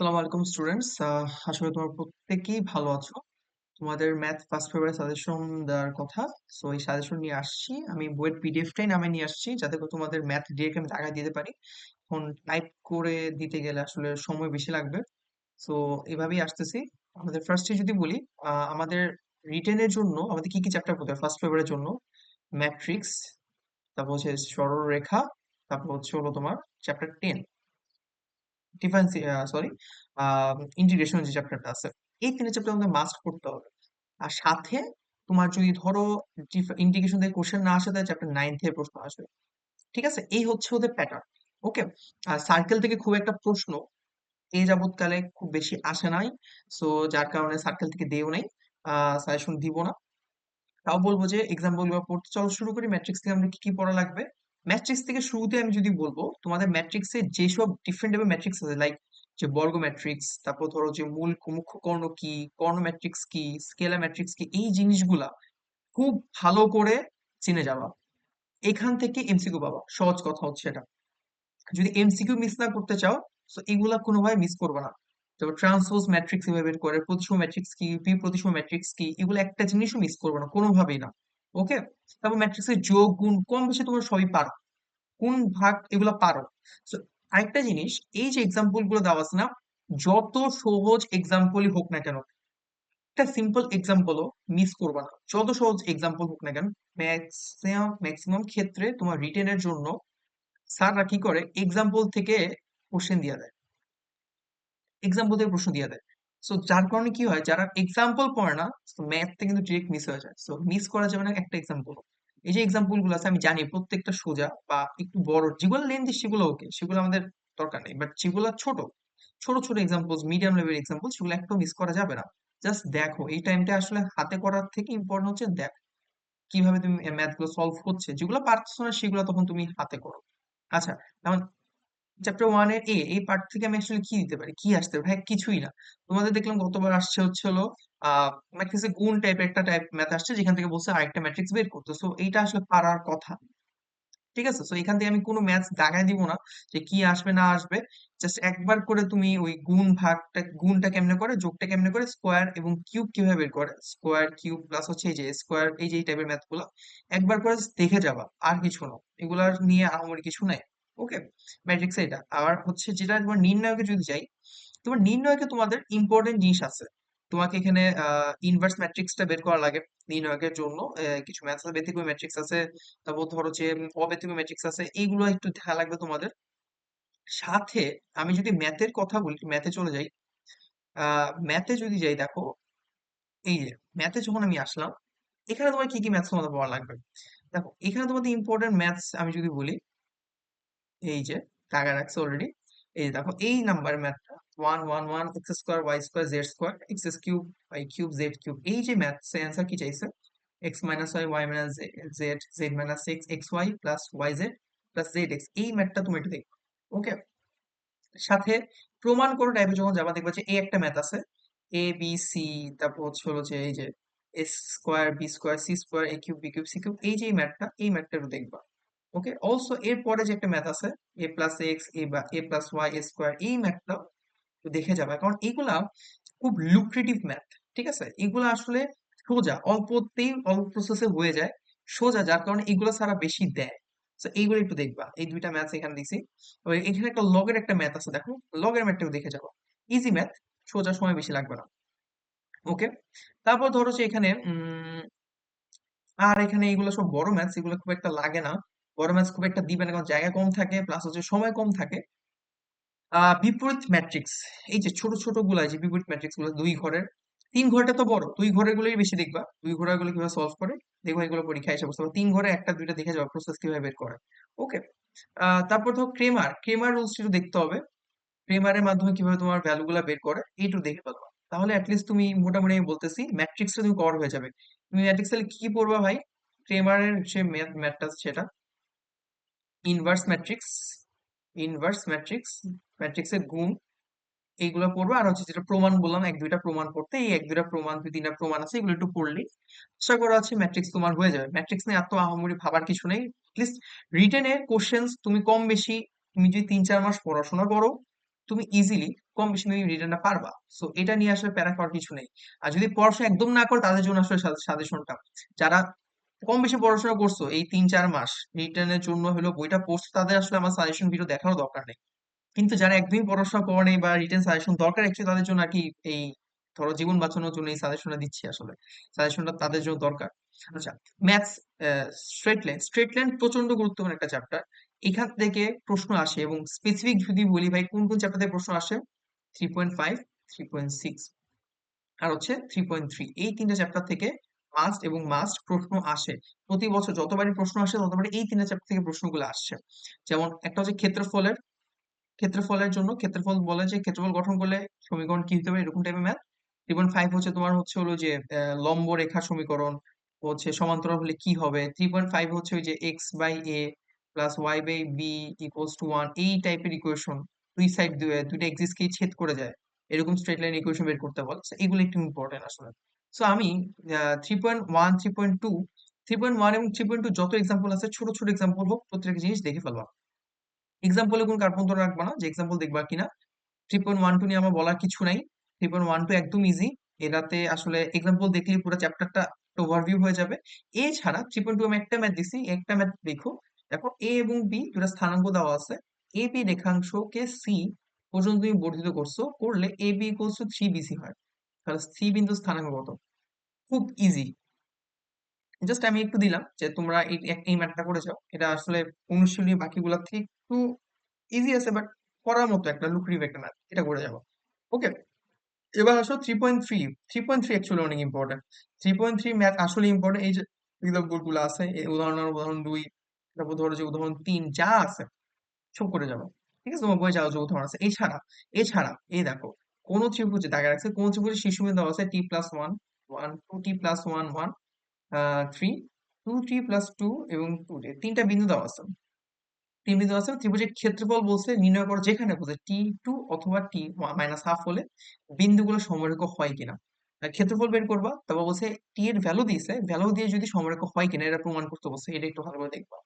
আসসালামু আলাইকুম স্টুডেন্টস। আসলে তোমরা প্রত্যেকেই ভালো আছো। তোমাদের ম্যাথ ফার্স্ট পেপারের সাজেশন দেওয়ার কথা। সো এই সাজেশন নিয়ে আসছি। আমি বইয়ের পিডিএফটাই নামে নিয়ে আসছি, যাতে করে তোমাদের ম্যাথ ডিরেক্ট আমি টাকা দিতে পারি। এখন টাইপ করে দিতে গেলে আসলে সময় বেশি লাগবে। সো এভাবেই আসতেছি। আমাদের ফার্স্টে যদি বলি আমাদের রিটেনের জন্য আমাদের কি কি চ্যাপ্টার পড়তে ফার্স্ট পেপারের জন্য ম্যাট্রিক্স তারপর হচ্ছে সরলরেখা, তারপর হচ্ছে হলো তোমার chapter ten difference sorry integration যে চ্যাপ্টারটা আছে, এই তিনটা চ্যাপ্টার মাস্ট পড়তে হবে। আর সাথে তোমার যদি ধরো ইন্টিগ্রেশন থেকে কোশ্চেন না আসে, তাহলে চ্যাপ্টার নাইন থেকে প্রশ্ন আসবে। ঠিক আছে? এই হচ্ছে ওদের প্যাটার্ন ওকে সার্কেল থেকে খুব একটা প্রশ্ন এই যাবৎকালে খুব বেশি আসে নাই। সো যার কারণে সার্কেল থেকে দেও নাই সাজেশন দিব না। তাও বলব যে এক্সাম্পল পড়তে চলো, শুরু করি। ম্যাট্রিক্স থেকে আমাদের কি কি পড়া লাগবে? ম্যাট্রিক্স থেকে শুরুতে আমি যদি বলব, তোমাদের ম্যাট্রিক্সে যেসব ডিফারেন্ট টাইপের ম্যাট্রিক্স আছে লাইক যে বর্গ ম্যাট্রিক্স তারপর ধরো যে মূল মুখ্য কর্ণ কি, কর্ণ ম্যাট্রিক্স কি স্কেলার ম্যাট্রিক্স কি, এই জিনিসগুলা খুব ভালো করে চিনে যাওয়া এখান থেকে এমসিকিউ পাবা, সহজ কথা হচ্ছে এটা। যদি এমসিকিউ মিস না করতে চাও তো এগুলা কোনোভাবে মিস করবে না। তারপর ট্রান্সপোজ ম্যাট্রিক্স এভাবে বের করে, প্রতিসম ম্যাট্রিক্স কি বি প্রতিসম ম্যাট্রিক্স কি, এগুলো একটা জিনিসও মিস করবে না, কোনোভাবেই না। ওকে তারপর ম্যাট্রিক্সের যোগ, গুণ কম বেশি তোমরা সবই পারো? কোন ভাগ এগুলো পারো? আরেকটা জিনিস, এই যে এক্সাম্পলগুলো দেওয়া আছে না, যত সহজ এক্সাম্পলই হোক না কেন, একটা সিম্পল এক্সাম্পলও মিস করবে না। যত সহজ এক্সাম্পল হোক না কেন ম্যাক্সিমাম ম্যাক্সিমাম ক্ষেত্রে তোমার রিটেনের জন্য স্যাররা কি করে এক্সাম্পল থেকে কোশ্চেন দিয়ে দেয়। এক্সাম্পল থেকে প্রশ্ন দিয়ে দেয়। সো যার কারণে কি হয়, যারা এক্সাম্পল পড়ে না ম্যাথটা কিন্তু ডিরেক্ট মিস হয়ে যায়। সো মিস করা যাবে না একটা এক্সাম্পল এই যে এক্সাম্পলগুলো আছে, আমি জানি প্রত্যেকটা সোজা বা একটু বড়, যেগুলো লেন্দি সেগুলো ওকে সেগুলো আমাদের দরকার নেই। বাট যেগুলো ছোট ছোট ছোট এক্সাম্পল মিডিয়াম লেভেল এক্সাম্পল সেগুলো একটু মিস করা যাবে না। জাস্ট দেখো, এই টাইমটা আসলে হাতে করার থেকে ইম্পর্টেন্ট হচ্ছে দেখ, কীভাবে তুমি ম্যাথগুলো সলভ হচ্ছে যেগুলো পারছ না, সেগুলো তখন তুমি হাতে করো। আচ্ছা যেমন চ্যাপ্টার ওয়ানের এ এই পার্ট থেকে আমি আসলে কি দিতে পারি কি আসতে পারে। ভাই কিছুই না। তোমাদের দেখলাম গতবার আসছে হচ্ছে হলো ম্যাট্রিক্সে গুণ টাইপের একটা টাইপ ম্যাথ আসছে, যেখান থেকে বলছে আরেকটা ম্যাট্রিক্স বের করতে। সো এইটা আসলে পারার কথা। ঠিক আছে? সো এখান থেকে আমি কোনো ম্যাথস দাগায় দিব না যে কি আসবে, না আসবে। জাস্ট একবার করে তুমি ওই গুণ ভাগটা, গুণটা কেমনে করে, যোগটা কেমনে করে স্কোয়ার এবং কিউব কীভাবে বের করে? স্কোয়ার কিউব প্লাস হচ্ছে এই যে স্কোয়ার এই যে এই টাইপের ম্যাথগুলো। একবার করে দেখে যাবা, আর কিছু না। এগুলার নিয়ে আহামরি কিছু নাই। ওকে ম্যাট্রিক্স এটা। আবার হচ্ছে যেটা তোমার নির্ণয়কে যদি যাই, তোমার নির্ণয়কে তোমাদের ইম্পর্টেন্ট জিনিস আছে। তোমাকে এখানে ইনভার্স ম্যাট্রিক্সটা বের করা লাগে নির্ণয়কের জন্য। কিছু ম্যাথ আছে ব্যতিক্রমী ম্যাট্রিক্স আছে, তারপর ধরো যে অব্যতিক্রমী ম্যাট্রিক্স আছে এইগুলো একটু দেখা লাগবে তোমাদের। সাথে আমি যদি ম্যাথের কথা বলি ম্যাথে চলে যাই। ম্যাথে যদি যাই দেখো, এই যে ম্যাথে যখন আমি আসলাম, এখানে তোমার কি কি ম্যাথস তোমাদের পড়া লাগবে? দেখো, এখানে তোমাদের ইম্পর্টেন্ট ম্যাথস আমি যদি বলি এই যে, টাকা রাখছে অলরেডি এই যে দেখো, এই নাম্বার ম্যাথটা one one one X square Y square Z square X cube Y cube Z cube এই যে ম্যাথস অ্যান্সার কি চাইছে? X minus Y Y minus Z Z minus X Y plus Y Z plus Z X এই ম্যাথটা তুমি একটু দেখো ওকে সাথে প্রমাণ করো টাইপে যখন যাবা, দেখবা যে এই একটা ম্যাথ আছে এ বি সি তারপর হচ্ছে যে এই যে S square B square C square A cube B cube C cube এই যে ম্যাথটা এই ম্যাথটা একটু দেখবা। ওকে অলসো এর পরে যে একটা ম্যাথ আছে এ প্লাস এক্স এ বা এ প্লাস ওয়াই স্কোয়ার এই ম্যাথটা দেখে যাবে। কারণ এইগুলা খুব লুক্রেটিভ ম্যাথ ঠিক আছে? এগুলা আসলে সোজা, অল্পতেই, অল্প প্রসেসে হয়ে যায়, সোজা, যার কারণে এগুলো ছাড়া বেশি দেয়। তো এইগুলো একটু দেখবা। এই দুইটা ম্যাথ এখানে দিছি। এখানে একটা লগের একটা ম্যাথ আছে, দেখো। লগের ম্যাথটাও দেখে যাব। ইজি ম্যাথ সোজা সময় বেশি লাগবে না। ওকে তারপর ধরো যে এখানে আর এখানে এগুলো সব বড় ম্যাথস এগুলো খুব একটা লাগে না। ম্যাথস খুব একটা দিবে না, কারণ জায়গা কম থাকে প্লাস হচ্ছে সময় কম থাকে। বিপরীত ম্যাট্রিক্স এই যে ছোট ছোটগুলা যে বিপরীত ম্যাট্রিক্সগুলো, দুই ঘরের, তিন ঘরটা তো বড়, দুই ঘরের গুলোই বেশি দেখবা। দুই ঘরেরগুলো কীভাবে সলভ করে, দেখবা এগুলো পরীক্ষায় এসে পারবে। তিন ঘরে একটা, দুইটা দেখে যাবে প্রসেস কীভাবে বের করে। ওকে তারপর ধরো ক্রেমার ক্রেমার রুলস একটু দেখতে হবে। ক্রেমারের মাধ্যমে কীভাবে তোমার ভ্যালু গুলা বের করে, এইটু দেখে ফেলবা তাহলে অ্যাটলিস্ট তুমি মোটামুটি আমি বলতেছি ম্যাট্রিক্সটা তুমি কভার হয়ে যাবে। তুমি ম্যাট্রিক্স কি পড়বা ভাই? ক্রেমারের যে ম্যাথ ম্যাথটা সেটা। ইনভার্স ম্যাট্রিক্স ইনভার্স ম্যাট্রিক্স ম্যাট্রিক্সের গুণ এইগুলো পড়ব। আর হচ্ছে যেটা প্রমাণ বললাম, এক দুইটা প্রমাণ পড়তে, এই এক দুইটা প্রমাণ, দুই তিনটা প্রমাণ আছে, এগুলো একটু পড়লে আশা করা আছে ম্যাট্রিক্স তোমার হয়ে যাবে। ম্যাট্রিক্স নিয়ে এত আহামরি ভাবার কিছু নেই। লিস্ট রিটেনের কোশ্চেন্স তুমি কম বেশি, তুমি যদি তিন চার মাস পড়াশোনা করো, তুমি ইজিলি কম বেশি তুমি রিটার্নটা পারবা। সো এটা নিয়ে আসলে প্যারা খাওয়ার কিছু নেই। আর যদি পড়াশোনা একদম না করো, তাদের জন্য আসলে সাজেশনটা যারা কম বেশি পড়াশোনা করছ এই তিন চার মাস রিটার্নের জন্য হলো বইটা পড়ছো, তাদের আসলে আমার সাজেশন ভিডিও দেখারও দরকার নেই। কিন্তু যারা একদমই পড়াশোনা করে নেই বা রিটার্ন সাজেশন দরকার একচুয়ালি তাদের জন্য আর কি এই ধরো জীবন বাঁচানোর জন্য এই সাজেশনটা দিচ্ছি আসলে। সাজেশনটা তাদের জন্য দরকার। আচ্ছা maths straight line straight line প্রচণ্ড গুরুত্বপূর্ণ একটা চ্যাপ্টার এখান থেকে প্রশ্ন আসে এবং স্পেসিফিক যদি বলি ভাই, কোন কোন চ্যাপ্টার থেকে প্রশ্ন আসে? Three point five three point six আর হচ্ছে থ্রি পয়েন্ট থ্রি এই তিনটা চ্যাপ্টার থেকে মাস্ট এবং মাস্ট প্রশ্ন আসে। প্রতি বছর যতবারই প্রশ্ন আসে, ততবারই এই তিনটা চ্যাপ্টার থেকে প্রশ্নগুলো আসছে। যেমন একটা হচ্ছে ক্ষেত্রফলের ক্ষেত্রফলের জন্য ক্ষেত্রফল বলে যে ক্ষেত্রফল গঠন করলে সমীকরণ কি হতে পারে? এরকম টাইপের ম্যাথ থ্রি ফাইভ হচ্ছে তোমার হচ্ছে হলো যে লম্ব রেখা সমীকরণ, হচ্ছে সমান্তরাল হলে কি হবে? থ্রি পয়েন্ট ফাইভ হচ্ছে ওই যে X by A plus Y by B equals two one এই টাইপের ইকুয়েশন দুই সাইড দুইটা এক্সিসকেই ছেদ করে যায়। এরকম স্ট্রেট লাইন ইকুয়েশন বের করতে বলে। এগুলো একটু ইম্পর্টেন্ট আসলে। সো আমি three point one three point two three point one এবং থ্রি পয়েন্ট টু যত এক্সাম্পল আছে, ছোট ছোট এক্সাম্পল হোক, প্রত্যেকটা জিনিস দেখে ফেলবা। এক্সাম্পলে কোন কার্পন্তর রাখবা না, যে এক্সাম্পল দেখবা কিনা। থ্রি পয়েন্ট ওয়ান টু নিয়ে আমার বলার কিছু নাই। থ্রি পয়েন্ট ওয়ান টু একদম ইজি এটাতে আসলে এক্সাম্পল দেখলে পুরো চ্যাপ্টারটা ওভারভিউ হয়ে যাবে। এছাড়া থ্রি পয়েন্ট টু আমি একটা ম্যাথ দিছি, একটা ম্যাথ দেখো। দেখো এ এবং বি দুটা স্থানাঙ্ক দেওয়া আছে। এ বি রেখাংশকে সি পর্যন্ত তুমি বর্ধিত করছ, করলে A B equals to three BC হয়। তাহলে সি বিন্দু স্থানাঙ্ক কত? খুব ইজি জাস্ট আমি একটু দিলাম যে তোমরা এই ম্যাথটা করে যাও এটা আসলে অনুশীলনী বাকিগুলোর থেকে একটু ইজি আছে বাট করার মতো একটা লুক্রিভ একটা ম্যাথ এটা করে যাব। ওকে এবার আসো three point three three point three actually অনেক important three point three math আসলে ইম্পর্টেন্ট এই যে এক্সাম্পলগুলো আছে, এই উদাহরণ উদাহরণ দুই, তারপর ধরো যে উদাহরণ তিন, যা আছে, সব করে যাব। ঠিক আছে? তোমার বই যাও যে উদাহরণ আছে, এছাড়া এছাড়া, এই দেখো কোন ত্রিভুজে দাগে রাখছে, কোন ত্রিভুজে শীর্ষবিন্দু দেওয়া আছে t plus one one two t plus one one three two t plus two এবং টু তিনটা বিন্দু দেওয়া আছে। তিন বিন্দু আছে, ত্রিভুজের ক্ষেত্রফল বলছে নির্ণয় করো যেখানে বলছে টি টু অথবা টি মাইনাস হাফ হলে বিন্দুগুলো সমরেখ হয় কিনা। ক্ষেত্রফল বের করবা, তারপর বলছে টি এর ভ্যালু দিয়েছে ভ্যালু দিয়ে যদি সমরেখ হয় কিনা, এটা প্রমাণ করতে বলছে, এটা একটু ভালো করে দেখবা।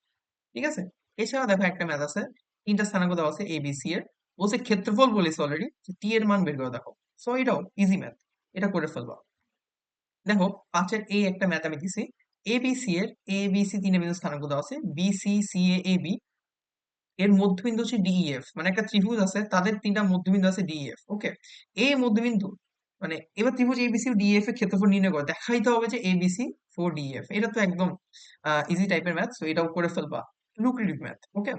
ঠিক আছে? এছাড়া দেখো একটা ম্যাথ আছে, তিনটা স্থানাঙ্ক দেওয়া আছে এ বি এর। বলছে ক্ষেত্রফল বলেছে অলরেডি টি এর মান বের করে, দেখো। সো এটাও ইজি ম্যাথ এটা করে ফেলবা। দেখো, পাঁচের এই একটা ম্যাথ আমি দিছি এ বি সি এর এ বি সি তিনে বিন্দু স্থানাঙ্ক দেওয়া আছে B C C A A B এর মধ্যবিন্দু হচ্ছে ডিইএফ মানে একটা ত্রিভুজ আছে, তাদের তিনটা মধ্যবিন্দু আছে ডিইএফ ওকে এ মধ্যবিন্দু মানে এবার ত্রিভুজ এবিসি ডিএফ এর ক্ষেত্রফল নির্ণয় করে, দেখাইতে হবে যে এবিসি ফোর ডিএফ এটা তো একদম ইজি টাইপের ম্যাথ সো এটাও করে ফেলবা লুক্রেটিভ ম্যাথ ওকে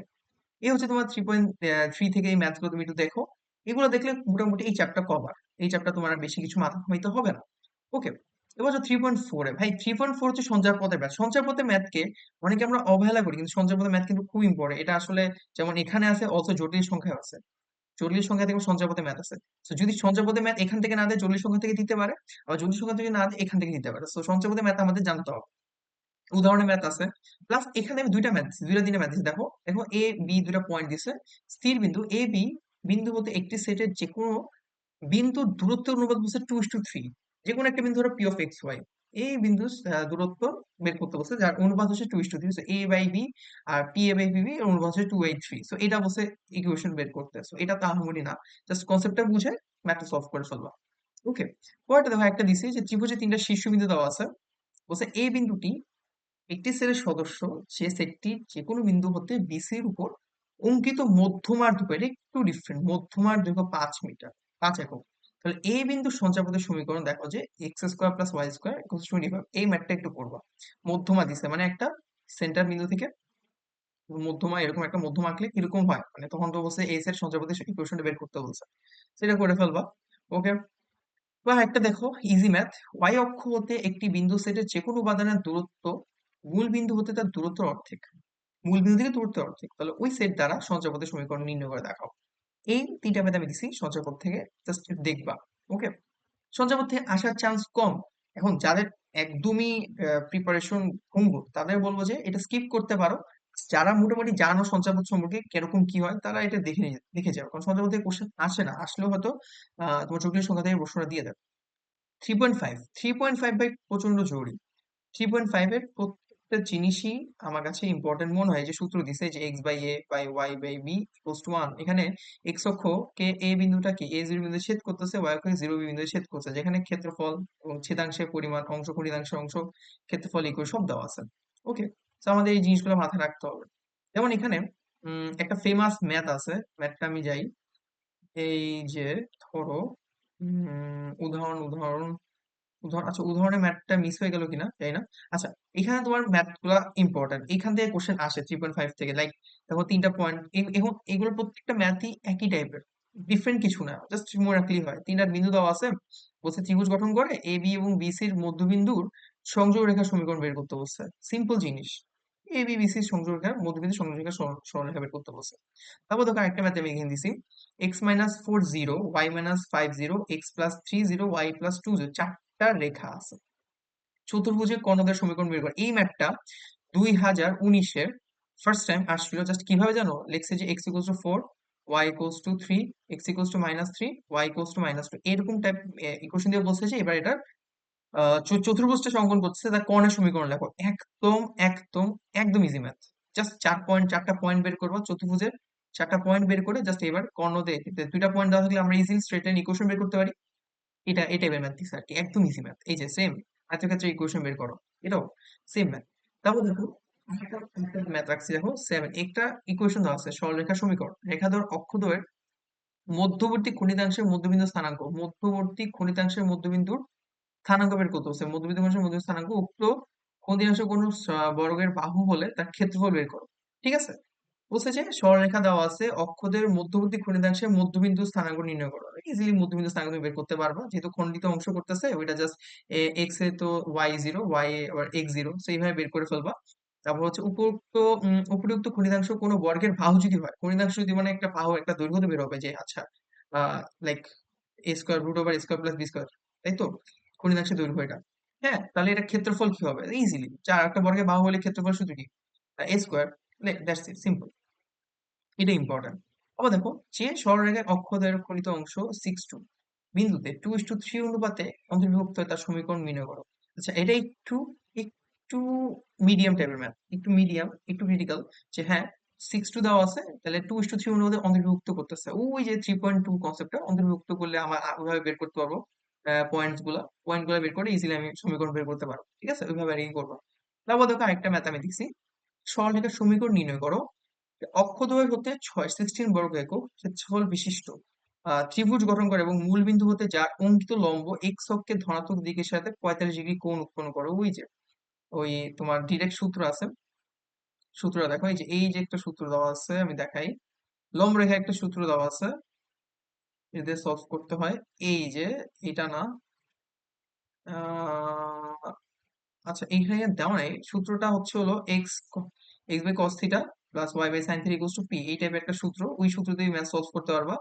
এই হচ্ছে তোমার থ্রি পয়েন্ট থ্রি থেকে এই ম্যাথগুলো তুমি একটু দেখো। এগুলো দেখলে মোটামুটি এই চ্যাপ্টার কভার এই চ্যাপ্টার তোমার বেশি কিছু মাথা ঘামাইতে হবে না। ওকে এবার হচ্ছে থ্রি পয়েন্ট ফোরে ভাই থ্রি পয়েন্ট ফোর হচ্ছে সঞ্চয় পথের ম্যাথ সঞ্চয় পথের ম্যাথকে অনেকে আমরা অবহেলা করি, কিন্তু সঞ্চয় পথের ম্যাথ কিন্তু খুব ইম্পর্টেন্ট এটা আসলে যেমন এখানে আছে অল্প জটিল সংখ্যায় আছে। জটিল সংখ্যা থেকে সঞ্চয় পথে ম্যাথ আছে। তো যদি সঞ্চয় পথে ম্যাথ এখান থেকে না দেয়, জটিল সংখ্যা থেকে দিতে পারে। আবার জটিল সংখ্যা থেকে না দেয়, এখান থেকে দিতে পারে। তো সঞ্চয় পথে ম্যাথ আমাদের জানতে হবে। উদাহরণে ম্যাথ আছে। প্লাস এখানে আমি দুইটা ম্যাথ দুইটা দিনে ম্যাথ দেখো। দেখো এ বি দুইটা পয়েন্ট দিছে। স্থির বিন্দু এ বি বিন্দু বলতে একটি সেটের যে কোনো বিন্দুর দূরত্বের অনুপাত বলছে টু ইস টু থ্রি যে কোনো একটা বিন্দু ধরো পি অফ এক্স ওয়াই এই বিন্দু দূরত্ব বের করতে বলছে, যার অনুপাত হচ্ছে two is to three A by B R P A by B অনুপাত হচ্ছে টু বাই থ্রি সো এটা বলছে ইকুয়েশন বের করতে। সো এটা তো আহামরি না। জাস্ট কনসেপ্টটা বুঝে ম্যাথটা সলভ করে ফেলবা। ওকে পরেরটা দেখো, একটা দিছি যে ত্রিভুজে তিনটা শীর্ষবিন্দু দেওয়া আছে। বলছে এই বিন্দুটি একটি সেটের সদস্য, সে সেটটি যে কোনো বিন্দু হতে বিসির উপর অঙ্কিত মধ্যমার দৈর্ঘ্য একটু ডিফারেন্ট মধ্যমার দৈর্ঘ্য পাঁচ মিটার, পাঁচ একক। তাহলে এই বিন্দু সঞ্চারপথের সমীকরণ দেখো যে x square plus y square twenty five এই ম্যাথটা একটু করবা মধ্যমা দিছে মানে একটা সেন্টার বিন্দু থেকে মধ্যমা, এরকম একটা মধ্যমা আঁকলে কীরকম হয়? মানে তখন তো বলছে এই সেট সঞ্চারপথের ইকুয়েশনটা বের করতে বলছে। সেটা করে ফেলবা। ওকে বা একটা দেখো ইজি ম্যাথ ওয়াই অক্ষ হতে একটি বিন্দু সেটের যে কোনো উপাদানের দূরত্ব মূল বিন্দু হতে তার দূরত্ব অর্ধেক। মূল বিন্দু থেকে দূরত্ব অর্ধেক। তাহলে ওই সেট দ্বারা সঞ্চয়পথের সমীকরণ নির্ণয় করে দেখাও। এই তিনটা ম্যাথ আমি দিছি, সঞ্চয়পথ থেকে জাস্ট দেখবা। ওকে সঞ্চয়পথ থেকে আসার চান্স কম। এখন যাদের একদমই প্রিপারেশন ভঙ্গুর তাদের বলব যে এটা স্কিপ করতে পারো। যারা মোটামুটি জানো সঞ্চয়পথ সম্পর্কে কীরকম কি হয়, তারা এটা দেখে দেখে যাও। কারণ সঞ্চয়পথ থেকে কোশ্চেন আসে না। আসলেও হয়তো তোমার জটিল সংখ্যা থেকে প্রশ্নটা দিয়ে দেবে। Three point five three point five by প্রচণ্ড জরুরি। থ্রি পয়েন্ট ফাইভ এর প্রত্যেকটা জিনিসই আমার কাছে ইম্পর্টেন্ট মনে হয় যে সূত্র দিছে যে x by a by y by b equals to one এখানে এক্স অক্ষকে এ বিন্দুটা কি? এ জিরো বিন্দু ছেদ করতেছে ওয়াই অক্ষকে জিরো বিন্দু ছেদ করছে যেখানে ক্ষেত্রফল এবং ছেদাংশের পরিমাণ অংশ খণ্ডিতাংশের অংশ, ক্ষেত্রফল ইকুয়াল সব দেওয়া আছে। ওকে তো আমাদের এই জিনিসগুলো মাথায় রাখতে হবে। যেমন এখানে একটা ফেমাস ম্যাথ আছে। ম্যাথটা আমি যাই। এই যে, ধরো উদাহরণ উদাহরণ উদাহরণ আচ্ছা উদাহরণের ম্যাথটা মিস হয়ে গেল কিনা, জানি না। আচ্ছা এখানে তোমার ম্যাথগুলা ইম্পর্টেন্ট এখান থেকে কোশ্চেন আসে থ্রি পয়েন্ট ফাইভ থেকে। লাইক দেখো তিনটা পয়েন্ট এখন এগুলো প্রত্যেকটা ম্যাথই একই টাইপের ডিফারেন্ট কিছু না। জাস্ট মনে রাখলেই হয়। তিনটা বিন্দু দেওয়া আছে। বলছে ত্রিভুজ গঠন করে এ বি এবং বিসির মধ্যবিন্দুর সংযোগ রেখা সমীকরণ বের করতে বলছে। সিম্পল জিনিস। এ বি বিসির সংযোগ রেখা মধ্যবিন্দু সংযোগ রেখা সরল- সরলরেখা বের করতে বলছে। তারপর দেখো একটা ম্যাথ আমি এখানে দিছি। X minus four zero y minus five zero x plus three zero y plus two zero চারটা রেখা আছে। চতুর্ভুজের কর্ণদের সমীকরণ বের করে। এই ম্যাথটা দুই হাজার উনিশের ফার্স্ট টাইম আসছিল। জাস্ট কীভাবে জানো? লেখছে যে x equals to four y equals to three x equals to minus three y equals to minus two এরকম টাইপ ইকুয়েশন দিয়ে বলছে যে এবার এটা আহ, চ- চতুর্ভুজটা অঙ্কন করছে তার কর্ণের সমীকরণ লেখো। একদম একদম একদম ইজি ম্যাথ জাস্ট চার পয়েন্ট চারটা পয়েন্ট বের করব চতুর্ভুজের। চারটা পয়েন্ট বের করে জাস্ট এবার কর্ণ দিয়ে দুইটা পয়েন্ট দেওয়া থাকলে আমরা ইজিলি স্ট্রেট লাইন ইকুয়েশন বের করতে পারি। এটা এই টাইপের ম্যাথ দিচ্ছে আর কি। একদম ইজি ম্যাথ এই যে সেম ম্যাথের ক্ষেত্রে ইকুয়েশন বের করো। এটাও সেম ম্যাথ তারপর দেখো ম্যাথ রাখছি দেখো সেভেন একটা ইকুয়েশন দেওয়া আছে, সরলরেখা সমীকরণ। রেখাধর অক্ষদ্বয়ের মধ্যবর্তী খণ্ডিতাংশের মধ্যবিন্দু স্থানাঙ্ক। মধ্যবর্তী খণ্ডিতাংশের মধ্যবিন্দুর স্থানাঙ্ক বের করতে হচ্ছে। মধ্যবিন্দু অংশের মধ্যবিন্দু স্থানাঙ্ক উক্ত খণ্ডিতাংশ কোন বর্গের বাহু হলে তার ক্ষেত্রফল বের করো। ঠিক আছে? বলছে যে সরলরেখা দেওয়া আছে, অক্ষদের মধ্যবর্তী খণ্ডিতাংশের মধ্যবিন্দু স্থানাঙ্ক নির্ণয় করো। ইজিলি মধ্যবিন্দু স্থানাঙ্ক তুমি বের করতে পারবা। যেহেতু খণ্ডিত অংশ করতেছে, ওইটা জাস্ট এক্স এ তো ওয়াই জিরো ওয়াই আবার এক্স জিরো সেইভাবে বের করে ফেলবা। তারপর হচ্ছে উপরোক্ত উপরিউক্ত খণ্ডিতাংশ কোনো বর্গের বাহু যদি হয় খণ্ডিতাংশ যদি মানে একটা বাহু, একটা দৈর্ঘ্য তো বের হবে যে আচ্ছা like a square root over square plus b square তাই তো? খণ্ডিতাংশের দৈর্ঘ্য এটা। হ্যাঁ তাহলে এটা ক্ষেত্রফল কি হবে? ইজিলি চার একটা বর্গের বাহু হলে ক্ষেত্রফল শুধু কি? এ স্কোয়ার এটা ইম্পর্টেন্ট আবার দেখো, যে সরলরেখার খণ্ডিত অংশ সিক্স টু বিন্দুতে টু ইস টু থ্রি অনুপাতে অন্তর্ভুক্ত তার সমীকরণ করো। আচ্ছা এটা একটু একটু মিডিয়াম টাইপের ম্যাথ একটু মিডিয়াম একটু ক্রিটিক্যাল যে হ্যাঁ সিক্স টু দেওয়া আছে, তাহলে টু ইস টু থ্রি অনুপাতে অন্তর্ভুক্ত করতেছে। ওই যে থ্রি পয়েন্ট টু কনসেপ্টটা অন্তর্ভুক্ত করলে আমার ওইভাবে বের করতে পারব পয়েন্টসগুলা পয়েন্টগুলা বের করে ইজিলি আমি সমীকরণ বের করতে পারব। ঠিক আছে? ওইভাবে করব। তারপর দেখো আরেকটা ম্যাথ আমি দিচ্ছি সরলরেখার সমীকরণ নির্ণয় করো। অক্ষদ্বয় হতে ছয় সিক্সটিন বর্গ একক ক্ষেত্রফল বিশিষ্ট। ত্রিভুজ গঠন করে এবং মূল বিন্দু হতে যার অঙ্কিত লম্ব এক্স অক্ষে ধনাত্মক দিকের সাথে পঁয়তাল্লিশ ডিগ্রি কোণ উৎপন্ন করে। ওই যে, ওই তোমার ডিরেক্ট সূত্র আছে। সূত্রটা দেখো, এই যে এই যে একটা সূত্র দেওয়া আছে, আমি দেখাই। লম্ব রেখা একটা সূত্র দেওয়া আছে। এদের সলভ করতে হয়। এই যে, এটা না আচ্ছা এইখানে দেওয়া নাই, সূত্রটা হচ্ছে হলো x x by cos theta plus y by sine theta equals to p এই টাইপের একটা সূত্র, ওই সূত্র দিয়ে ম্যাথ সলভ করতে পারবা।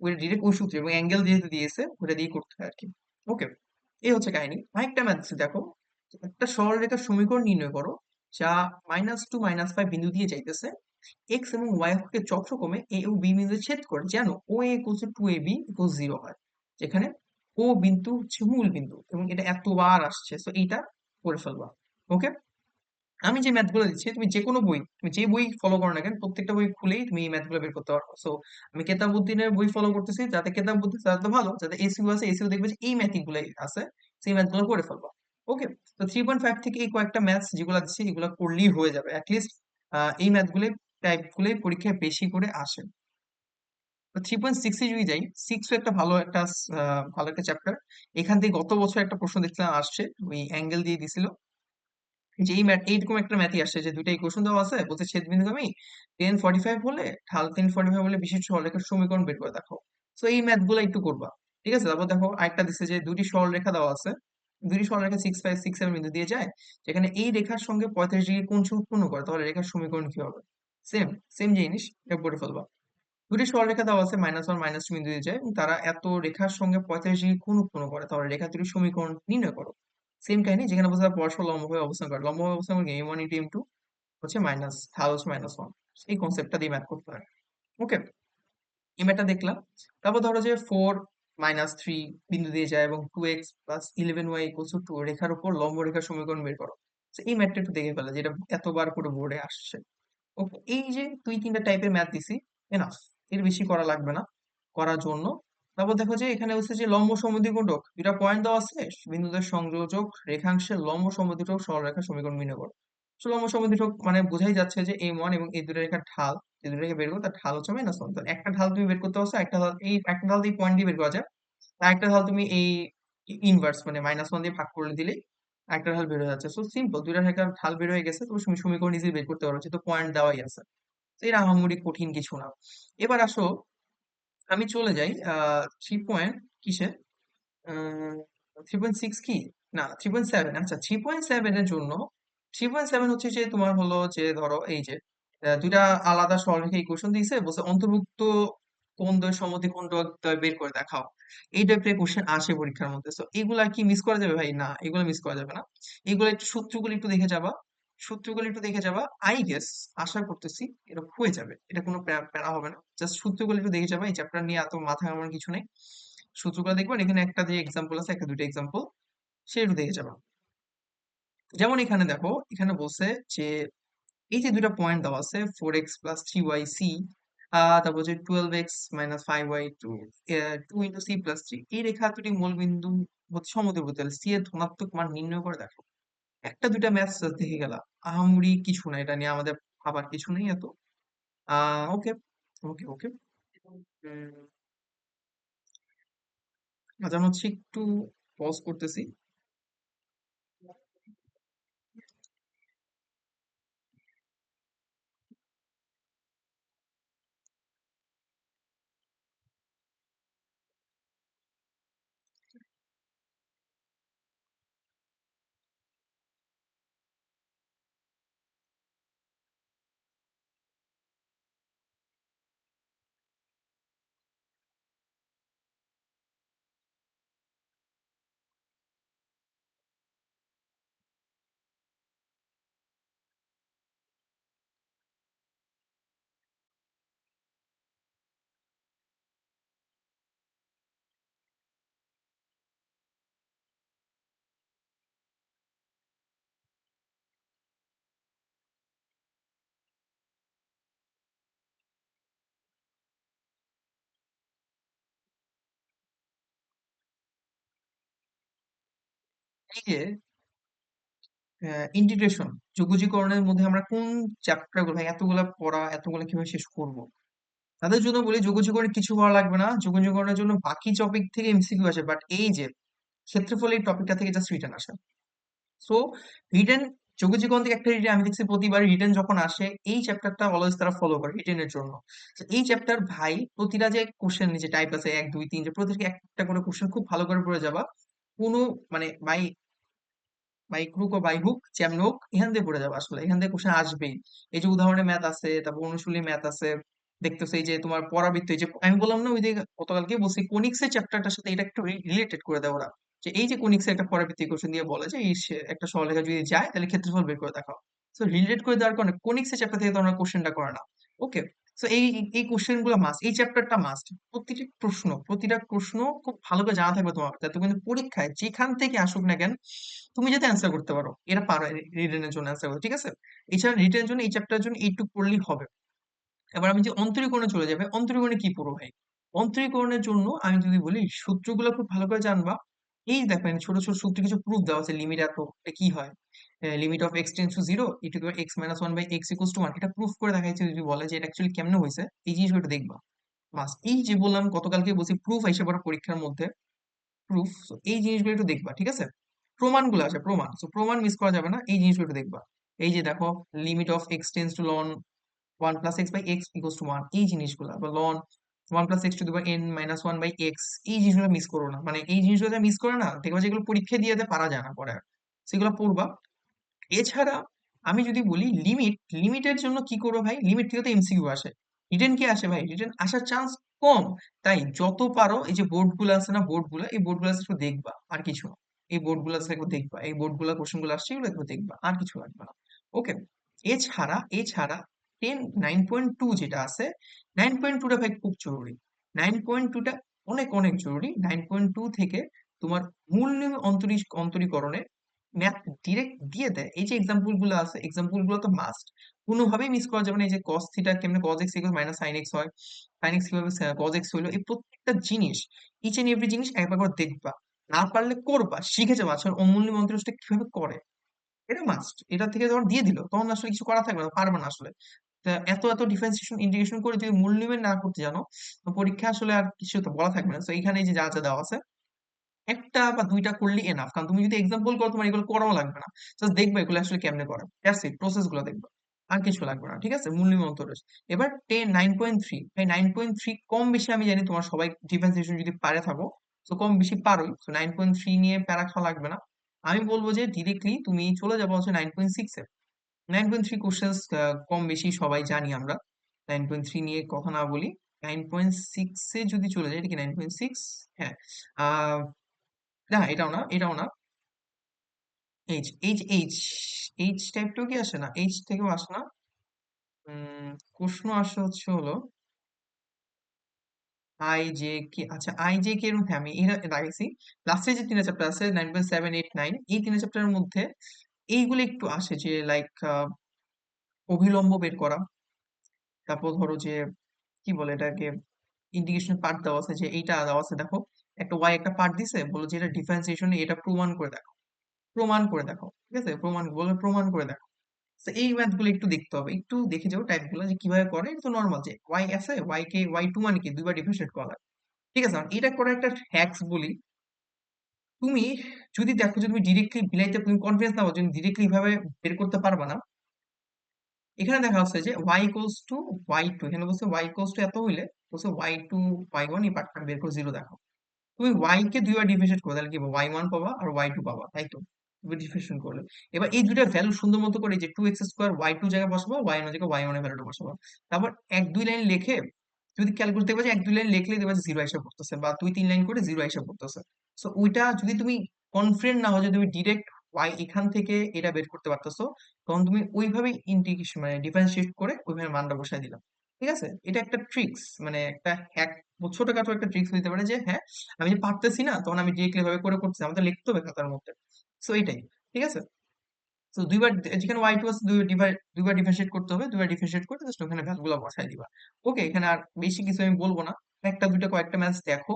ওই ডিরেক্ট ওই সূত্র, এবং অ্যাঙ্গেল যেহেতু দিয়েছে ওটা দিয়ে করতে হয় আর কি ওকে এই হচ্ছে কাহিনী। আরেকটা ম্যাথ দেখো। একটা সরলরেখার সমীকরণ নির্ণয় করো, যা মাইনাস টু মাইনাস ফাইভ বিন্দু দিয়ে যাইতেছে। এক্স এবং ওয়াই অক্ষকে চক্রক্রমে এ ও বি বিন্দু ছেদ করে, যেন O A equals to A B equals zero হয়। যেখানে ও বিন্দু হচ্ছে মূল বিন্দু, এবং এটা এতবার আসছে। তো এইটা করে ফেলবা ওকে আমি যে ম্যাথগুলো দিচ্ছি, তুমি যে কোনো বই, তুমি যে বই ফলো করো না কেন, প্রত্যেকটা বই খুলেই তুমি এই ম্যাথগুলো বের করতে পারো সো আমি কেতাবুদ্দিনের বই ফলো করতেছি, যাতে কেতাবুদ্দিন তাদের তো ভালো, যাতে এসিউ আছে এসিউ দেখবে যে এই ম্যাথ গুলাই আছে, সেই ম্যাথগুলো করে ফেলবা ওকে তো থ্রি পয়েন্ট ফাইভ থেকে এই কয়েকটা ম্যাথস যেগুলো দিচ্ছি, এগুলো করলেই হয়ে যাবে অ্যাটলিস্ট এই ম্যাথগুলো টাইপ গুলোই পরীক্ষায় বেশি করে আসে। থ্রি পয়েন্ট সিক্সে যদি যাই সিক্সও একটা ভালো একটা ভালো একটা চ্যাপ্টার এখান থেকে গত বছর একটা প্রশ্ন দেখছিলাম আসছে, ওই অ্যাঙ্গেল দিয়ে দিছিল। যে এই ম্যাথ, এইরকম একটা ম্যাথই আসছে যে দুইটা ইকুয়েশন দেওয়া আছে, বলছে ছেদ বিন্দুগামী টেন ফর্টি ফাইভ হলে ঢাল টেন ফর্টি ফাইভ হলে বিশিষ্ট সরলরেখার সমীকরণ বের করে দেখো। তো এই ম্যাথগুলো একটু করবা। ঠিক আছে? তারপর দেখো, আরেকটা দিচ্ছে যে দুটি সরলরেখা দেওয়া আছে। দুটি সরলরেখা সিক্স ফাইভ সিক্স সেভেন বিন্দু দিয়ে যায়, যেখানে এই রেখার সঙ্গে পঁয়তাল্লিশ ডিগ্রি কোণ উৎপন্ন করে, তাহলে রেখার সমীকরণ কি হবে? সেম সেম জিনিস এটা পড়ে ফেলবা। দুটি সরলরেখা দেওয়া আছে মাইনাস ওয়ান মাইনাস টু বিন্দু দিয়ে যায় তারা এত রেখার সঙ্গে পঁয়তাল্লিশ ডিগ্রি কোন উৎপন্ন করে। তাহলে রেখা দুটির সমীকরণ নির্ণয় করো। সেম কাহিনী, যেখানে বলছে পরস্পর লম্বভাবে অবস্থান করে। লম্বভাবে অবস্থান করে m one into m two হচ্ছে মাইনাস ঢাল হচ্ছে মাইনাস ওয়ান এই কনসেপ্টটা দিয়ে ম্যাথ করতে হয়। ওকে এই ম্যাথটা দেখলাম। তারপর ধরো যে ফোর মাইনাস থ্রি বিন্দু দিয়ে যায়, এবং two x plus eleven y equals to রেখার উপর লম্ব রেখার সমীকরণ বের করো। এই ম্যাথটা একটু দেখে ফেলে যেটা এতবার করে বোর্ডে আসছে। ওকে এই যে দুই তিনটা টাইপের ম্যাথ দিছি এনাফ এর বেশি করা লাগবে না করার জন্য। তারপর দেখো যে এখানে হচ্ছে যে লম্ব সমদ্বিখণ্ডক দুটা পয়েন্ট দেওয়া আছে, বিন্দুদের সংযোজক, রেখাংশের লম্ব সমদ্বিখণ্ডক সরলরেখা সমীকরণ নির্ণয় করো লম্ব সমদ্বিখণ্ডক মানে বোঝাই যাচ্ছে যে এম ওয়ান এবং এই দুটো রেখার ঢাল যে দুটো রেখা বের করো তার ঢাল হচ্ছে মাইনাস ওয়ান একটা ঢাল তুমি বের করতে পারছ, একটা ঢাল, এই একটা ঢাল দিয়ে পয়েন্ট দিয়ে বের করা যায়, আর একটা ঢাল তুমি এই ইনভার্স মানে মাইনাস ওয়ান দিয়ে ভাগ করে দিলেই একটা ঢাল বের হয়ে যাচ্ছে। সো সিম্পল দুইটা রেখার ঢাল বের হয়ে গেছে, তুমি সমীকরণ ইজিলি বের করতে পারো, যেহেতু পয়েন্ট দেওয়াই আছে। এর আহামরি কঠিন কিছু না। এবার আসো, আমি চলে যাই থ্রি পয়েন্ট কিসে? থ্রি পয়েন্ট সিক্স কি? না থ্রি পয়েন্ট সেভেন আচ্ছা থ্রি পয়েন্ট সেভেনের জন্য থ্রি পয়েন্ট সেভেন হচ্ছে যে তোমার হলো যে ধরো এই যে দুইটা আলাদা সরলরেখা ইকুয়েশন দিয়েছে, বলছে অন্তর্ভুক্ত কোন দ্বয় সমদ্বিখণ্ড দ্বয় বের করে দেখাও। এই টাইপের কোশ্চেন আসে পরীক্ষার মধ্যে। তো এগুলা কি মিস করা যাবে ভাই? না, এগুলো মিস করা যাবে না। এগুলো একটু সূত্রগুলো একটু দেখে যাবা। সূত্রগুলো একটু দেখে যাবা। আই গেস আশা করতেছি এটা হয়ে যাবে। এটা কোনো প্যারা হবে না। জাস্ট সূত্রগুলো একটু দেখে যাবা। এই চ্যাপ্টার নিয়ে এত মাথায় আমার কিছু নেই। সূত্রগুলো দেখবেন এখানে একটা যে এক্সাম্পল আছে, একটা দুটো এক্সাম্পল সে একটু দেখে যাবা। যেমন এখানে দেখো, এখানে বলছে যে এই যে দুটো পয়েন্ট দেওয়া আছে four x plus three y c তারপর হচ্ছে twelve x minus five y two two into c plus three এই রেখা দুটি মূল বিন্দু হচ্ছে সমদ্বিভুজ তাহলে সি এর ধনাত্মক মান নির্ণয় করে দেখো। একটা দুইটা ম্যাথ দেখে গেলা। আহামরি কিছু না, এটা নিয়ে আমাদের ভাবার কিছু নেই এত। ওকে ওকে ওকে। আজ আমি হচ্ছে একটু পজ করতেছি। এই ইন্টিগ্রেশন যোগজীকরণের মধ্যে আমরা কোন চ্যাপ্টারগুলো এতগুলা পড়া, এতগুলো কীভাবে শেষ করব? তাদের জন্য বলি যোগজীকরণে কিছু করা লাগবে না। যোগজীকরণের জন্য বাকি টপিক থেকে এমসিকিউ আসে। বাট এই যে, ক্ষেত্রফল এই টপিকটা থেকে জাস্ট রিটার্ন আসে। সো রিটেন যোগজীকরণ থেকে একটা রিটেন আমি দেখছি প্রতিবার রিটেন যখন আসে, এই চ্যাপ্টারটা অলওয়েজ তারা ফলো করে রিটেনের জন্য। এই চ্যাপ্টার ভাই, প্রতিটা যে কোশ্চেন যে টাইপ আছে, এক, দুই, তিন, যে প্রতিটি একটা করে কোশ্চেন খুব ভালো করে পড়ে যাবা। কোনো মানে বাই বাই যেমন হোক এখান দিয়ে পড়ে যাবে আসলে, এখান কোশ্চেন আসবেই এই যে উদাহরণে ম্যাথ আছে, তারপর অনুশীলনী ম্যাথ আছে, দেখতেছো যে তোমার পরাবৃত্ত যে আমি বললাম না ওই যে গতকালকে বলছি, কোনিক্স এর চ্যাপ্টারটার সাথে এটা একটু রিলেটেড করে দেয় ওরা। যে এই যে কোনিক্স একটা পরাবৃত্তি কোশ্চেন দিয়ে বলে যে, এই একটা সরলরেখা যদি যায়, তাহলে ক্ষেত্রফল বের করে দেখাও। সো রিলেট করে দেওয়ার কারণে কোনিক্স এর চ্যাপ্টার থেকে তোমরা কোশ্চেনটা করে না ওকে সো এই এই কোশ্চেনগুলো মাস্ট এই চ্যাপ্টারটা মাস্ট প্রতিটি প্রশ্ন, প্রতিটা প্রশ্ন খুব ভালো করে জানা থাকবে তোমার যাতে কিন্তু পরীক্ষায় যেখান থেকে আসুক না কেন, তুমি যাতে অ্যান্সার করতে পারো, এরা পারো রিটেনের জন্য অ্যান্সার করতে, ঠিক আছে? এছাড়া রিটেনের জন্য, এই চ্যাপ্টারের জন্য এইটুকু পড়লেই হবে। এবার আমি যে অন্তরীকরণে চলে যাবে, অন্তরীকরণে কি পড়ব ভাই অন্তরীকরণের জন্য আমি যদি বলি, সূত্রগুলো খুব ভালো করে জানবা। এই দেখেন ছোট ছোট সূত্রে কিছু প্রুফ দেওয়া আছে লিমিট এত কি হয়? Limit of x tends to zero e to x minus one by x equals to one এটা প্রুফ করে দেখাইছে যদি বলে যে এটা অ্যাকচুয়ালি কেমনে হয়েছে এই জিনিসগুলো দেখবা। বাস, এই যে বললাম, গতকালকে বলছি প্রুফ হিসেবে পরীক্ষার মধ্যে প্রুফ এই জিনিসগুলো একটু দেখবা, ঠিক আছে? প্রমাণগুলো আছে, প্রমাণ তো প্রমাণ মিস করা যাবে না, এই জিনিসগুলো একটু দেখবা। এই যে দেখো limit of x tends to ln one plus x by x equals to one এই জিনিসগুলো বা ln one plus x to the power n minus one by x এই জিনিসগুলো মিস করো না। মানে এই জিনিসগুলো মিস করে না, দেখবা যেগুলো পরীক্ষা দিয়ে পারা যায় না পরে। সেগুলো পড়বা এছাড়া আমি যদি বলি লিমিট লিমিটের জন্য কি করব ভাই? লিমিট থেকে তো এমসিকিউ আসে। রিটেন কি আসে ভাই? রিটেন আসার চান্স কম। তাই যত পারো, এই যে বোর্ডগুলো আছে না বোর্ডগুলো, এই বোর্ডগুলো একটু দেখবা, আর কিছু না। এই বোর্ডগুলো একটু দেখবা, এই বোর্ডগুলো কোশ্চেনগুলো আসছে, এগুলো একটু দেখবা, আর কিছু লাগবে না। ওকে এছাড়া এছাড়া টেন নাইন পয়েন্ট টু যেটা আছে নাইন পয়েন্ট টুটা ভাই খুব জরুরি। নাইন পয়েন্ট টুটা অনেক অনেক জরুরি। নাইন পয়েন্ট টু থেকে তোমার মূল নিয়ম অন্তরী, অন্তরীকরণে ম্যাথ ডিরেক্ট দিয়ে দেয়। এই যে আছে তো মাস্ট কোনোভাবেই মিস করা যাবে না। এই যে থিটা মাইনাস হয় কীভাবে এই প্রত্যেকটা জিনিস ইচ এন্ড এভরি জিনিস একবার দেখবা। না পারলে করবা, শিখে যাবা আসলে অমূল্য মন্ত্রটা কীভাবে করে? এটা মাস্ট এটা থেকে যখন দিয়ে দিল, তখন আসলে কিছু করা থাকবে না, পারবে না আসলে। এত এত ডিফারেন্সিয়েশন ইন্টিগ্রেশন করে যদি মূল না করতে জানো পরীক্ষা আসলে আর কিছু তো বলা থাকবে না। তো এখানে যে যা যা দেওয়া আছে একটা বা দুইটা করলেই এনাফ কারণ তুমি যদি এক্সাম্পল করো তোমার এগুলো করাও লাগবে না। জাস্ট দেখবে এগুলো আসলে কেমনে করে। দ্যাটস প্রসেসগুলো দেখবে। আর কিছু লাগবে না, ঠিক আছে? মূল রয়েছে। এবার টেন নাইন পয়েন্ট থ্রি এই নাইন পয়েন্ট থ্রি কম বেশি আমি জানি তোমার সবাই ডিফারেন্সিয়েশন যদি পারে থাকো তো কম বেশি পারোই। তো নাইন পয়েন্ট থ্রি নিয়ে প্যারা খাওয়া লাগবে না। আমি বলব যে ডিরেক্টলি তুমি চলে যাব হচ্ছে নাইন পয়েন্ট সিক্স এ। নাইন পয়েন্ট থ্রি কোশ্চেন্স কম বেশি সবাই জানি আমরা। নাইন পয়েন্ট থ্রি নিয়ে কথা না বলি। নাইন পয়েন্ট সিক্স এ যদি চলে যায় এটা কি নাইন পয়েন্ট সিক্স হ্যাঁ। না, এটাও না এটাও না। এইচ এইচ এইচ এইচ টাইপটাও কি আসে না? এইচ থেকেও আসে না। প্রশ্ন আসে হচ্ছে হলো আই জে কে আচ্ছা আই জে কে এর আমি রাখছি লাস্টে যে তিনটা চ্যাপ্টার আছে nine point seven eight nine এই তিনটা চ্যাপ্টারের মধ্যে এইগুলো একটু আসে যে লাইক অভিলম্ব বের করা। তারপর ধরো যে, কি বলে এটাকে ইন্টিগ্রেশন পার্ট দেওয়া আছে যে, এইটা দেওয়া আছে, দেখো। একটা ওয়াই একটা পার্ট দিছে, বলো যে এটা ডিফারেন্সিয়েশন এটা প্রমাণ করে দেখো। প্রমাণ করে দেখো, ঠিক আছে? প্রমাণ, বলে প্রমাণ করে দেখো। তো এই ম্যাথগুলো একটু দেখতে হবে। একটু দেখে যাও টাইপগুলো যে কীভাবে করে, এটা তো নর্মাল যে ওয়াই আছে ওয়াই কে ওয়াই টু মানে কি? দুইবার ডিফারেন্সিয়েট করা লাগে। ঠিক আছে? এটা করে একটা হ্যাক্স বলি। তুমি যদি দেখো যে তুমি ডিরেক্টলি বিলাইতে, তুমি কনফিডেন্স নাও যদি ডিরেক্টলি ভাবে বের করতে পারবা না, এখানে দেখা যাচ্ছে যে y equals to y two এখানে বলছে ওয়াই ইকুয়ালস টু এত হইলে বলছে ওয়াই টু ওয়াই ওয়ান এই পার্টটা বের করে জিরো দেখো। তুমি ওয়াই কে দুইবার ডিফারেন্সিয়েট করো, তাহলে কি ওয়াই ওয়ান পাবা আর ওয়াই টু পাবা, তাই তো? ডিফারেন্সিয়েশন করলে। এবার এই দুইটা ভ্যালু সুন্দর মতো করে যে two x square y two জায়গায় বসাবো ওয়াই ওয়ান জায়গায় ওয়াই ওয়ানের ভ্যালুটা বসাবো। তারপর এক দুই লাইন লিখে যদি ক্যালকুলেট দেখবে এক দুই লাইন লিখলে দেখবে জিরো এসে পড়তেছে বা দুই তিন লাইন করে জিরো এসে পড়তেছে। সো ওইটা যদি তুমি কনফিডেন্ট না হও যে তুমি ডিরেক্ট ওয়াই এখান থেকে এটা বের করতে পারতেছো, তখন তুমি ওইভাবে ইন্টিগ্রেশন মানে ডিফারেন্সিয়েট করে ওইভাবে মানটা বসাই দিলাম ঠিক আছে? এটা একটা ট্রিক্স মানে একটা হ্যাক ছোটখাটো একটা ট্রিক্স হইতে পারে যে হ্যাঁ আমি যে পারতেছি না, তখন আমি ডিরেক্টলি ভাবে করে করতেছি আমাদের লিখতে হবে খাতার মধ্যে। সো এইটাই, ঠিক আছে? তো দুইবার যেখানে ওয়াই টু আছে দুইবার দুইবার ডিফারেন্সিয়েট করতে হবে, দুইবার ডিফারেন্সিয়েট করে জাস্ট ওখানে ভ্যালুগুলো বসাই দিবা। ওকে এখানে আর বেশি কিছু আমি বলব না। একটা, দুইটা, কয়েকটা ম্যাচ দেখো।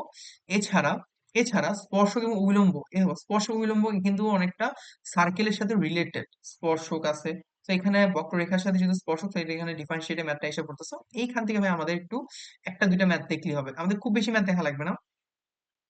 এছাড়া এছাড়া স্পর্শক এবং অবিলম্ব স্পর্শক অবিলম্ব কিন্তু অনেকটা সার্কেলের সাথে রিলেটেড স্পর্শক আছে তো এখানে বক্ররেখার সাথে যদি স্পর্শক থাকে এখানে ডিফারেন্সিয়েটে ম্যাথটা এসে পড়তেছে। এইখান থেকে ভাই আমাদের একটু একটা, দুইটা ম্যাথ দেখলেই হবে। আমাদের খুব বেশি ম্যাথ দেখা লাগবে না।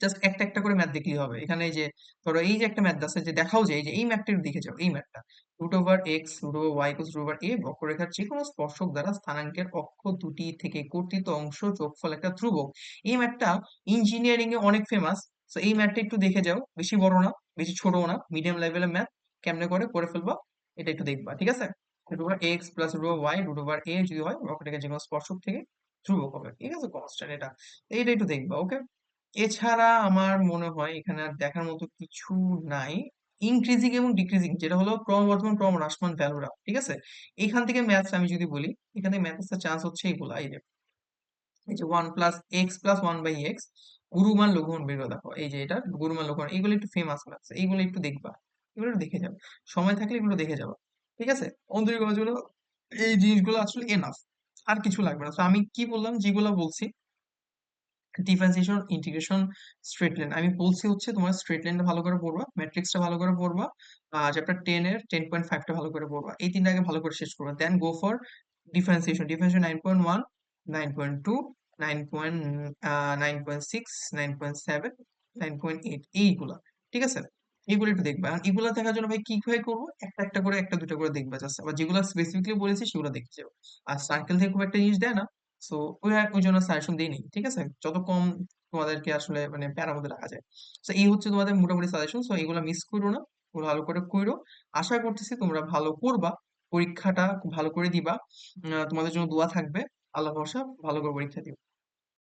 জাস্ট একটা একটা করে ম্যাথ দেখলেই হবে। এখানে এই যে, ধরো এই যে একটা ম্যাথ আছে, যে দেখাও যে এই ম্যাথটা একটু দেখে যাও, এই ম্যাথটা root over x root over y root over a বক্ররেখার যে কোনো স্পর্শক দ্বারা স্থানাঙ্কের অক্ষ দুটি থেকে কর্তিত অংশ, যোগফল একটা ধ্রুবক। এই ম্যাথটা ইঞ্জিনিয়ারিং এ অনেক ফেমাস তো এই ম্যাথটা একটু দেখে যাও। বেশি বড় না, বেশি ছোটও না। মিডিয়াম লেভেলের ম্যাথ কেমনে করে করে ফেলবা? এটা একটু দেখবা, ঠিক আছে? Root over x plus root over y root over a যদি হয় যে কোনো স্পর্শক থেকে ধ্রুবক হবে, ঠিক আছে? কনস্ট্যান্ট এটা। এইটা একটু দেখবা ওকে এছাড়া আমার মনে হয় এখানে আর দেখার মতো কিছু নাই। ইনক্রিজিং এবং ডিক্রিজিং যেটা হলো ক্রমবর্ধমান ক্রম হ্রাসমান ভ্যালুরা ঠিক আছে? এখান থেকে ম্যাথস আমি যদি বলি, এখানে ম্যাথস এর চান্স হচ্ছে এইগুলা, এই যে। এই যে one plus x plus one by x গুরুমান লঘুমান বের দেখো, এই যে এটা গুরুমান লঘুমান, এইগুলো একটু ফেমাস ম্যাথস এইগুলো একটু দেখবা। এগুলো দেখে যাবে সময় থাকলে এগুলো দেখে যাবা ঠিক আছে? অন্তরিক কাজগুলো এই জিনিসগুলো আসলে এনাফ আর কিছু লাগবে না। তো আমি কি বললাম? যেগুলো বলছি ডিফারেন্সিয়েশন ইন্টিগ্রেশন স্ট্রেট লাইন আমি বলছি হচ্ছে তোমার স্ট্রেট লাইনটা ভালো করে পড়বা ম্যাট্রিক্সটা ভালো করে পড়বা চ্যাপ্টার টেন এর টেন পয়েন্ট ফাইভটা ভালো করে পড়বা। এই তিনটা আগে ভালো করে শেষ করবা। Then go for differentiation differentiation nine point one nine point two nine point nine point six nine point seven nine point eight এইগুলা। ঠিক আছে? এগুলো একটু দেখবা। আর এগুলো দেখার জন্য ভাই কি কীভাবে করব? একটা একটা করে, একটা, দুটো করে দেখবা জাস্ট আবার যেগুলো স্পেসিফিকলি বলেছি সেগুলো দেখতে যাব আর সার্কেল থেকে খুব একটা জিনিস দেয় না। সো ওই ওই জন্য সাজেশন দিই নি ঠিক আছে? যত কম তোমাদেরকে আসলে মানে প্যারার মধ্যে রাখা যায়। তো এই হচ্ছে তোমাদের মোটামুটি সাজেশন সো এগুলো মিস করো না। ভালো করে কইরো আশা করতেছি তোমরা ভালো করবা। পরীক্ষাটা ভালো করে দিবা। তোমাদের জন্য দোয়া থাকবে। আল্লাহ ভরসা, ভালো করে পরীক্ষা দিও।